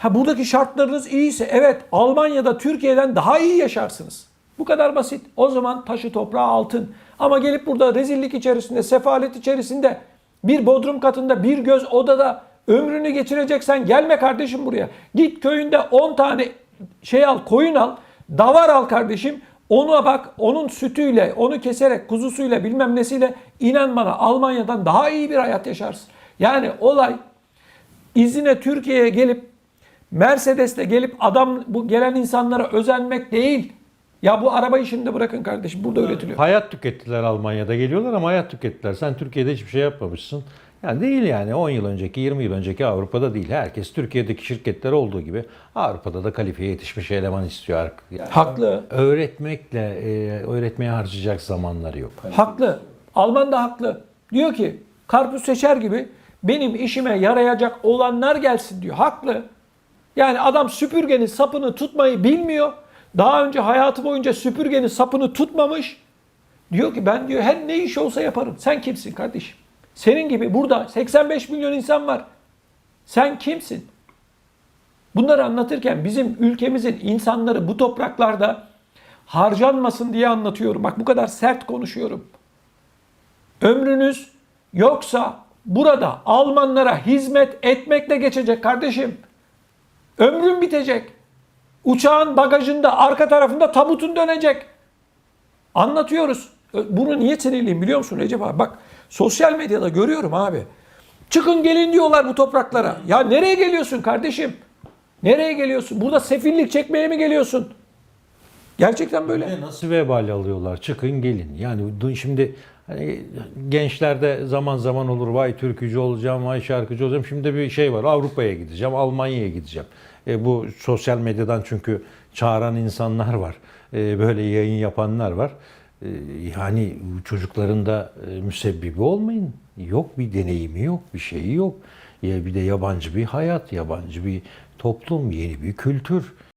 Ha buradaki şartlarınız iyiyse evet Almanya'da Türkiye'den daha iyi yaşarsınız. Bu kadar basit. O zaman taşı toprağı altın. Ama gelip burada rezillik içerisinde, sefalet içerisinde bir bodrum katında, bir göz odada ömrünü geçireceksen gelme kardeşim buraya. Git köyünde 10 tane şey al, koyun al, davar al kardeşim. Ona bak, onun sütüyle, onu keserek, kuzusuyla bilmem nesiyle inan bana Almanya'dan daha iyi bir hayat yaşarsın. Yani olay izine Türkiye'ye gelip Mercedes'le gelip adam bu gelen insanlara özenmek değil. Ya bu araba işini de bırakın kardeşim. Burada üretiliyor. Hayat tükettiler Almanya'da geliyorlar ama hayat tükettiler. Sen Türkiye'de hiçbir şey yapmamışsın. Yani değil yani 10 yıl önceki 20 yıl önceki Avrupa'da değil. Herkes Türkiye'deki şirketler olduğu gibi Avrupa'da da kalifiye yetişmiş eleman istiyor. Yani Haklı. öğretmekle e, öğretmeye harcayacak zamanları yok. Haklı. Alman da haklı. Diyor ki karpuz seçer gibi benim işime yarayacak olanlar gelsin diyor. Haklı. Yani adam süpürgenin sapını tutmayı bilmiyor. Daha önce hayatı boyunca süpürgenin sapını tutmamış. Diyor ki ben diyor her ne iş olsa yaparım. Sen kimsin kardeşim? Senin gibi burada 85 milyon insan var. Sen kimsin? Bunları anlatırken bizim ülkemizin insanları bu topraklarda harcanmasın diye anlatıyorum. Bak bu kadar sert konuşuyorum. Ömrünüz yoksa burada Almanlara hizmet etmekle geçecek kardeşim. Ömrün bitecek. Uçağın bagajında arka tarafında tabutun dönecek. Anlatıyoruz. Bunu niye sinirliyim biliyor musun Recep abi? Bak sosyal medyada görüyorum abi. Çıkın gelin diyorlar bu topraklara. Ya nereye geliyorsun kardeşim? Nereye geliyorsun? Burada sefillik çekmeye mi geliyorsun? Gerçekten böyle. Bir de Nasıl vebal alıyorlar? Çıkın gelin. Yani şimdi hani gençlerde zaman zaman olur vay türkücü olacağım, vay şarkıcı olacağım. Şimdi bir şey var. Avrupa'ya gideceğim, Almanya'ya gideceğim. E, bu sosyal medyadan çünkü çağıran insanlar var. E, böyle yayın yapanlar var. E, yani çocukların da e, müsebbibi olmayın. Yok bir deneyimi yok, bir şeyi yok. Ya bir de yabancı bir hayat, yabancı bir toplum, yeni bir kültür.